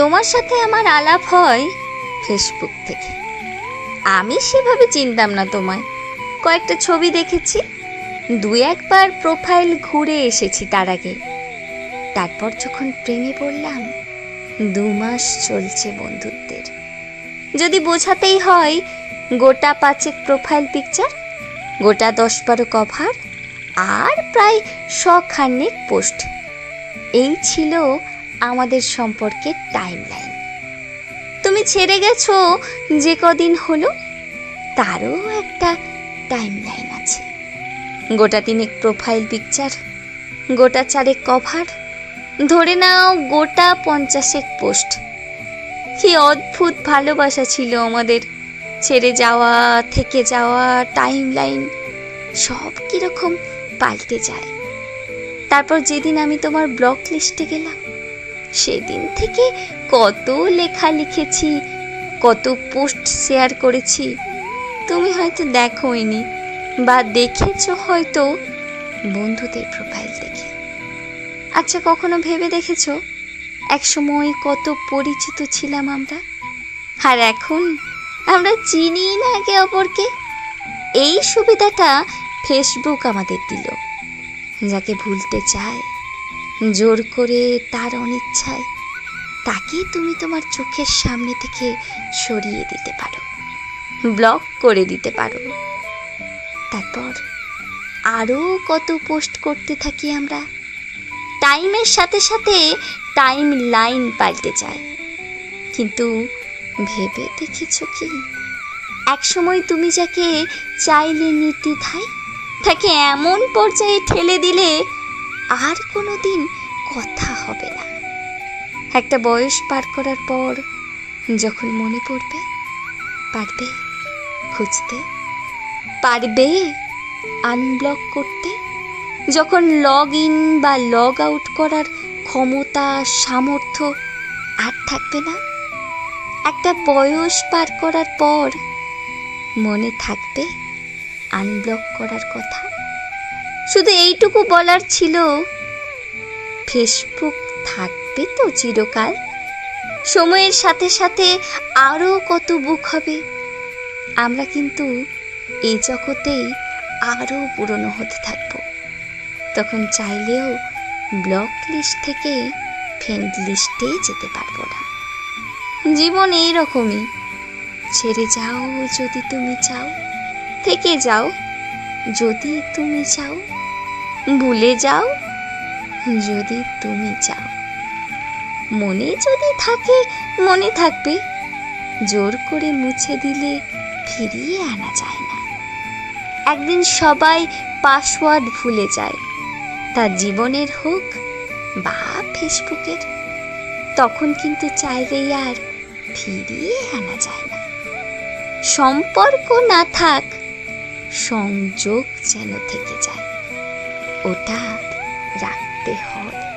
তোমার সাথে আমার আলাপ হয় ফেসবুক থেকে। আমি সেভাবে চিনতাম না তোমায়। কয়েকটা ছবি দেখেছি, দু একবার প্রোফাইল ঘুরে এসেছি তার আগে। তারপর যখন প্রেমে পড়লাম, দু মাস চলছে বন্ধুত্বের। যদি বোঝাতেই হয়, গোটা পাঁচেক প্রোফাইল পিকচার, গোটা দশ বারো কভার, আর প্রায় শখানেক পোস্ট। এই ছিল আমাদের সম্পর্কের টাইম লাইন তুমি ছেড়ে গেছো, যে কদিন হলো, তারও একটা টাইম লাইন আছে। গোটা তিনেক প্রোফাইল পিকচার গোটা চারেক কভার ধরে নাও গোটা পঞ্চাশেক পোস্ট কি অদ্ভুত ভালোবাসা ছিল আমাদের। ছেড়ে যাওয়া, থেকে যাওয়া টাইম লাইন সব কীরকম পাল্টে যায়। তারপর যেদিন আমি তোমার ব্লক লিস্টে গেলাম সেদিন থেকে কত লেখা লিখেছি, কত পোস্ট শেয়ার করেছি। তুমি হয়তো দেখোইনি বা দেখেছ হয়তো বন্ধুদের প্রোফাইল দেখে। আচ্ছা কখনো ভেবে দেখেছ? একসময় কত পরিচিত ছিলাম আমরা। আর এখন আমরা চিনি না একে অপরকে। এই সুবিধাটা ফেসবুক আমাদের দিল, যাকে ভুলতে চায় জোর করে তার অনিচ্ছায় তাকে তুমি তোমার চোখের সামনে থেকে সরিয়ে দিতে পারো ব্লক করে দিতে পারো। তারপর আরও কত পোস্ট করতে থাকি আমরা টাইমের সাথে সাথে টাইম লাইন পাল্টে যায়। কিন্তু ভেবে দেখেছ কি? একসময় তুমি যাকে চাইলে নির্দ্বিধায় তাকে এমন পর্যায়ে ঠেলে দিলে আর কোনো দিন কথা হবে না। একটা বয়স পার করার পর যখন মনে পড়বে, পারবে খুঁজতে, পারবে আনব্লক করতে, যখন লগ ইন বা লগ আউট করার ক্ষমতা, সামর্থ্য আর থাকবে না, একটা বয়স পার করার পর মনে থাকবে আনব্লক করার কথা। শুধু এইটুকু বলার ছিল, ফেসবুক থাকবে তো চিরকাল। সময়ের সাথে সাথে আরও কত বুক হবে। আমরা কিন্তু এই জগতেই আরও পুরনো হতে থাকব। তখন চাইলেও ব্লক লিস্ট থেকে ফ্রেন্ড লিস্টেই যেতে পারব না। জীবন এই রকমই। ছেড়ে যাও যদি তুমি চাও, থেকে যাও। যদি তুমি চাও, ভুলে যাও। যদি তুমি চাও, মনে যদি থাকে, মনে থাকবে। জোর করে মুছে দিলে ফিরিয়ে আনা যায় না। একদিন সবাই পাসওয়ার্ড ভুলে যায় তার জীবনের হোক বা ফেসবুকের, তখন কিন্তু চাইলেই আর ফিরিয়ে আনা যায় না। সম্পর্ক না থাক সংযোগ যেন থেকে যায়। ওটা রাখতে হয়।